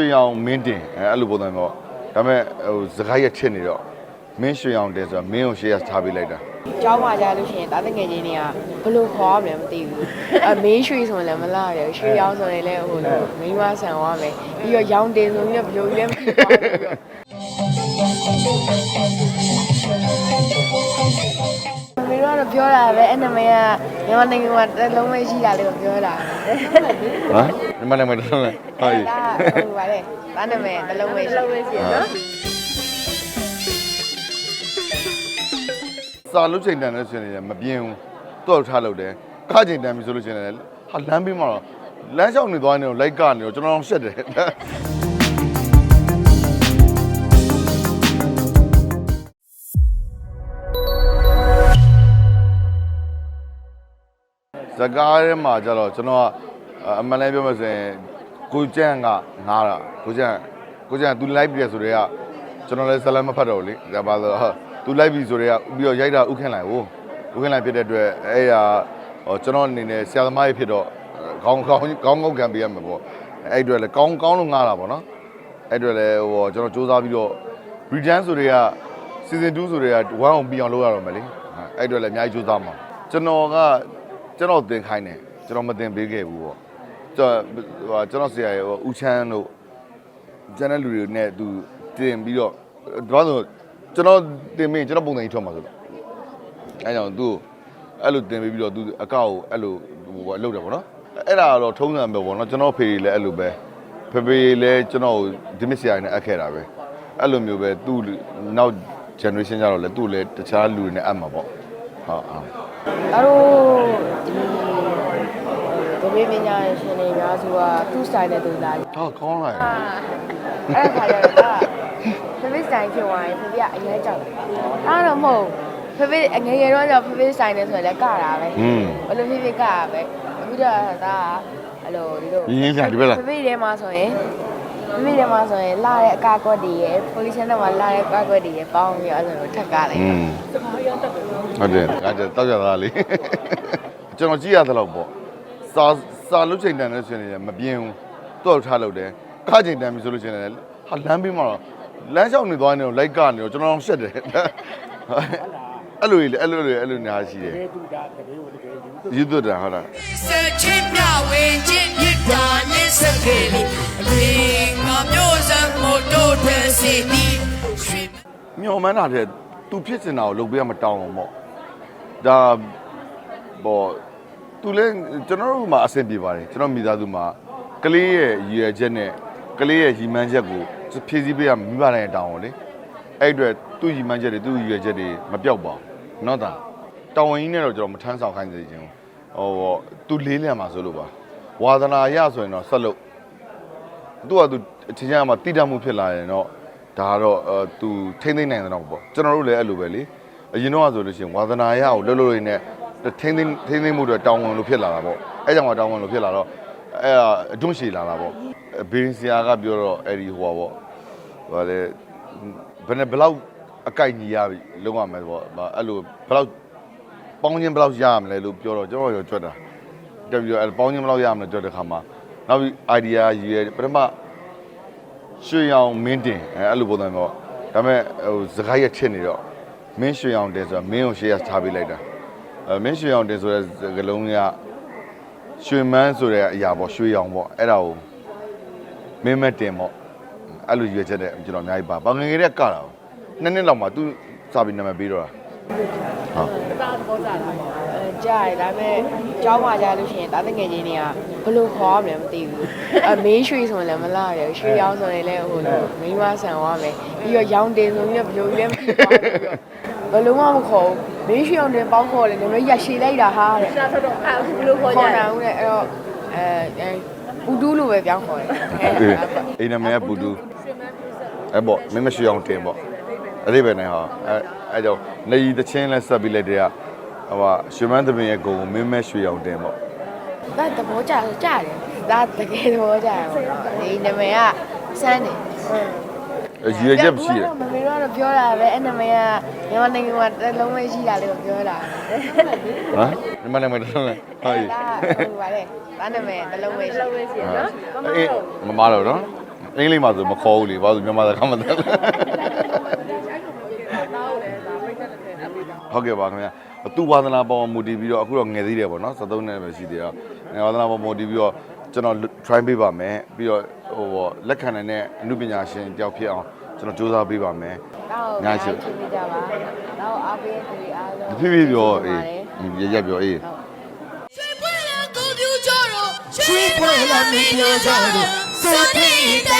ွှေရောင်မင်းတင်အဲအဲ့လိုပုံစံပေါ့ဒါပေမဲ့ဟိုစကားရက်ချစ်နေတော့မင်းရွှေရောင်တင်ဆိုတာမင်းကိုရှေ့ကထားပေးလိုက်တာကျောင်းမှာကြာလို့ရှိရင်တားတငယ်ချင်းတွေကဘယ်လိုခေါ်ရမလဲမသိဘူးအမင်းရွှေဆိုရင်လည်းမလာတယ်ရွှေရောင်ဆိုရင်လည်းဟိုလိုမိန်းမဆန်သွားမယ်ပြီးတော့ရောင်တင်ဆိုရင်လည်းဘယ်လိုလဲမသိဘူးပြီး တော့မင်းတို့ကတော့ပြောတာပဲအဲ့နမကမြန်မာနိုင်ငံမှာတစ်လုံးပဲရှိတာလေးကိုပြောတာဟမ်ဒီမနေ့မတော်လဲဟာကြီးဒါဟိုပါလေတာနာမည်တစ်လုံးပဲရှိလုံးပဲရှိနော်စာလုတ်ချိန်တန်တဲ့ဆိုရင်လည်းမပြင်းဘူးတော့ထားလို့တယ်ခါချိန်တန်ပြီဆိုလို့ရှိရင်လည်းဟာလမ်းပြီးမှတော့လမ်းလျှောက်နေသွားနေတော့လိုက်ကနေတော့ကျွန်တော်ရှက်တယ် စကားထဲမှာကျတော့ကျွန်တော်ကအမှန်လည်းပြောမှဆိုရင်ကိုကျန့်ကငားတာကိုကျန့်ကိုကျန့် तू လိုက်ပြီဆိုတော့ကျွန်တော်လည်းဇလန်မဖတ်တော့ဘူးလေဒါပါဆိုတော့ तू လိုက်ပြီဆိုတော့ပြီးတော့ရိုက်တာဥခင်းလိုက်ဟိုဥခင်းလိုက်ဖြစ်တဲ့အတွက်အဲ့ရဟောကျွန်တော်အနေနဲ့ဆရာသမားကြီးဖြစ်တော့ခေါင်းခေါင်းခေါင်းငုတ်ခံပေးရမှာပေါ့အဲ့အတွက်လည်းကောင်းကောင်းလို့ငားတာပေါ့နော်အဲ့အတွက်လည်းဟိုကျွန်တော်စူးစမ်းပြီးတော့ return ဆိုတွေက season 2ဆိုတွေက1အောင်ပြီးအောင်လုပ်ရတော့မယ်လေအဲ့အတွက်လည်းအများကြီးစူးစမ်းမှာကျွန်တော်က ကျွန်တော်သင်ခိုင်းတယ်ကျွန်တော်မသင်ပေးခဲ့ဘူးပေါ့ကျွန်တော်ဟိုကျွန်တော်ဆရာရဲ့ဟိုဦးချမ်းတို့ကျန်တဲ့လူတွေနဲ့သူတင်ပြီးတော့ဒါဆိုကျွန်တော်တင်မင်းကျွန်တော်ပုံစံကြီးထွက်မှာဆိုတော့အဲကြောင့်သူအဲ့လိုတင်ပြီးတော့သူအကောက်ကိုအဲ့လိုဟိုလောက်တယ်ပေါ့နော်အဲ့ဒါတော့ထုံးစံပဲပေါ့နော်ကျွန်တော်ဖေလည်းအဲ့လိုပဲဖေဖေလည်းကျွန်တော်ဒီမစ်ဆရာနဲ့အပ်ခဲ့တာပဲအဲ့လိုမျိုးပဲသူနောက် generation ကြတော့လေသူလည်းတခြားလူတွေနဲ့အပ်မှာပေါ့ဟုတ်ဟုတ် အဲ့တော့ဒီဒီမေးမြညာရှင်တွေများစုကသူ့ style နဲ့သူလာတယ်ဟောကောင်းလာအာအဲ့ဒါခါကျတော့ဖေဖေ style ဖြစ်သွားရင်ဖေဖေကအရင်ကြောက်တယ်အဲ့တော့မဟုတ်ဖေဖေအငယ်ငယ်တော့ကျဖေဖေ style နဲ့ဆိုရင်လည်းကတာပဲอืมဘယ်လိုဖေဖေကတာပဲအခုတော့ဒါအဲ့လိုဒီလိုရင်းရင်းချာဒီဘက်လားဖေဖေထဲမှာဆိုရင် ဖေဖေထဲမှာဆိုရင်လာတဲ့အကာကွက်တွေရယ် position ထဲမှာလာတဲ့အကာကွက်တွေရယ်ပေါင်းပြီးအဲ့လိုထက်ကလိုက်อืมဟုတ်တယ်အဲ့ဒါတောက်ကြတာလေကျွန်တော်ကြည့်ရတယ်လို့ပေါ့စာစာလုတ်ချိန်တန်တဲ့ဆိုရင်လည်းမပြင်းဘူးတော့ထားလို့တယ်ခါချိန်တန်ပြီဆိုလို့ရှိရင်လည်းဟာလမ်းပြီးမှတော့လမ်းလျှောက်နေသွားနေတော့လိုက်ကနေတော့ကျွန်တော်ရှက်တယ် အဲ့လိုလေအဲ့လိုလေအဲ့လိုနေရာရှိတယ်ယူသွတ်တာဟုတ်လားစချင်းမြဝေချင်းမြစ်တာနဲ့စကေလီရေငါမျိုးစံမို့တို့တဲ့စီနီရွှေမျော်မှန်းတာတဲ့သူဖြစ်စင်တာကိုလုပ်ပေးရမတောင်းအောင်ပေါ့ဒါပေါ့သူလဲကျွန်တော်တို့မှာအဆင်ပြေပါတယ်ကျွန်တော်မိသားစုမှာကလေးရဲ့ရည်ရွယ်ချက်နဲ့ကလေးရဲ့ရည်မှန်းချက်ကိုဖြည့်ဆည်းပေးရမိဘတိုင်းတောင်းအောင်လေအဲ့အတွက်သူ့ရည်မှန်းချက်တွေသူ့ရည်ရွယ်ချက်တွေမပြောက်ပါဘူး နော်တာတောင်းဝင်ကြီးနဲ့တော့ကျွန်တော်မထမ်းဆောင်ခိုင်းစေချင်ဘူးဟောသူလေးလံမှာဆိုလို့ပါဝါသနာရဆိုရင်တော့ဆက်လို့သူကသူအချင်းချင်းကမှတိတတ်မှုဖြစ်လာရင်တော့ဒါကတော့အဲသူထိမ့်သိမ့်နိုင်တဲ့တော့ပေါ့ကျွန်တော်တို့လည်းအဲ့လိုပဲလေအရင်တော့ဆိုလို့ရှိရင်ဝါသနာရကိုလှုပ်လှုပ်ရင်းနဲ့ထိမ့်သိမ့်ထိမ့်သိမ့်မှုတွေတောင်းဝင်လို့ဖြစ်လာတာပေါ့အဲ့ကြောင့်ကတောင်းဝင်လို့ဖြစ်လာတော့အဲ့ဒါအတွန့်ရှည်လာတာပေါ့ဘေးရင်ဆရာကပြောတော့အဲ့ဒီဟိုပါပေါ့ဟိုလေဘယ်နဲ့ဘယ်လောက် အကိုက်ညီရပြီလုံးဝမယ်ပေါ့အဲ့လိုဘယ်လောက်ပေါင်းချင်းဘယ်လောက်ရရမလဲလို့ပြောတော့ကျွန်တော်ရောကြွက်တာတက်ပြီးတော့အဲ့ပေါင်းချင်းဘယ်လောက်ရရမလဲကြွက်တဲ့ခါမှာနောက်ပြီး idea ရည်ရပထမရွှေရောင်မင်းတင်အဲအဲ့လိုပုံစံပေါ့ဒါပေမဲ့ဟိုစကားရက်ချစ်နေတော့မင်းရွှေရောင်တင်ဆိုတာမင်းကိုရှေ့ကထားပေးလိုက်တာအဲမင်းရွှေရောင်တင်ဆိုတဲ့စကားလုံးကရွှေမန်းဆိုတဲ့အရာပေါ့ရွှေရောင်ပေါ့အဲ့ဒါကိုမင်းမတင်ပေါ့အဲ့လိုရွေးချက်တဲ့ကျွန်တော်အများကြီးပါဘာငယ်ငယ်တည်းကတာပေါ့ နှစ်နှစ်လောက်မှသူစာပြီးနာမည်ပေးတော့တာဟုတ်အဲကြားရဒါပေမဲ့ကျောင်းမှာကြာလို့ရှိရင်တားတငယ်ချင်းတွေကဘယ်လိုခေါ်ရမလဲမသိဘူးအမင်းရွှေဆိုရင်လည်းမလာတယ်ရွှေရောင်ဆိုရင်လည်းဟိုလိုမိန်းမဆန်သွားမယ်ပြီးတော့ရောင်တင်ဆိုရင်လည်းဘယ်လိုလဲမသိဘူးဘယ်လိုမှမခေါ်ဘူးမင်းရွှေရောင်တင်ပေါင်းခေါ်တယ်နမရရှိလိုက်တာဟာတဲ့ရှာတော့တော့အခုဘယ်လိုခေါ်ကြခေါ်လဲတာဦးတဲ့အဲ့တော့အဲအဲပူတူးလိုပဲပြောင်းခေါ်တယ် အေးအိမ်နာမည်ကဘူဒူအဲ့ပေါ့မင်းမရွှေရောင်တင်ပေါ့ အဲ့ဒီပဲနဲ့ဟာအဲအဲ့ကြောင့်နေရီတချင်းလဲဆက်ပြီးလိုက်တဲ့ကဟိုဟာရွှေမန်းသမင်ရဲ့ကိုယ်ကိုမင်းမရွှေရောင်တင်ပေါ့ဒါသဘောကျတယ်ကြားတယ်ဒါတကယ်သဘောကျတယ်ဒီနမည်ကစမ်းတယ်ရည်ရချက်ရှိတယ်မမေတို့ကတော့ပြောတာပဲအဲ့နမည်ကမြန်မာနိုင်ငံမှာတစ်လုံးပဲရှိတာလေးကိုပြောတာဟမ်ဒီမနေ့မတော်လဲဟာကြီးဒါဟိုပါလေဒါနမည်တစ်လုံးပဲရှိလောက်ပဲရှိရနော်မမအေးတို့မမတော့နော်အင်္ဂလိပ်မှာဆိုမခေါ်ဘူးလေဘာလို့မြန်မာစကားမသိဘူး ဟုတ်ကဲ့ပါခင်ဗျာသူဝါသနာပေါ်မှာမူတည်ပြီးတော့အခုတော့ငယ်သေးတယ်ပေါ့နော်73နှစ်ပဲရှိသေးတော့ငယ်ဝါသနာပေါ်မူတည်ပြီးတော့ကျွန်တော် try ပေးပါမယ်ပြီးတော့ဟိုပေါ့လက်ခံနိုင်တဲ့အမှုပညာရှင်တယောက်ဖြစ်အောင်ကျွန်တော်စူးစမ်းပေးပါမယ်တော့ညာညာရှိရှိပြကြပါတော့အားပေးသူတွေအားလုံးဖြည်းဖြည်းပြောအေးရရက်ပြောအေးရွှေပွဲလာကိုပြူကြတော့ရွှေပွဲလာမင်းပြောကြတော့စတဲ့တန်ကြ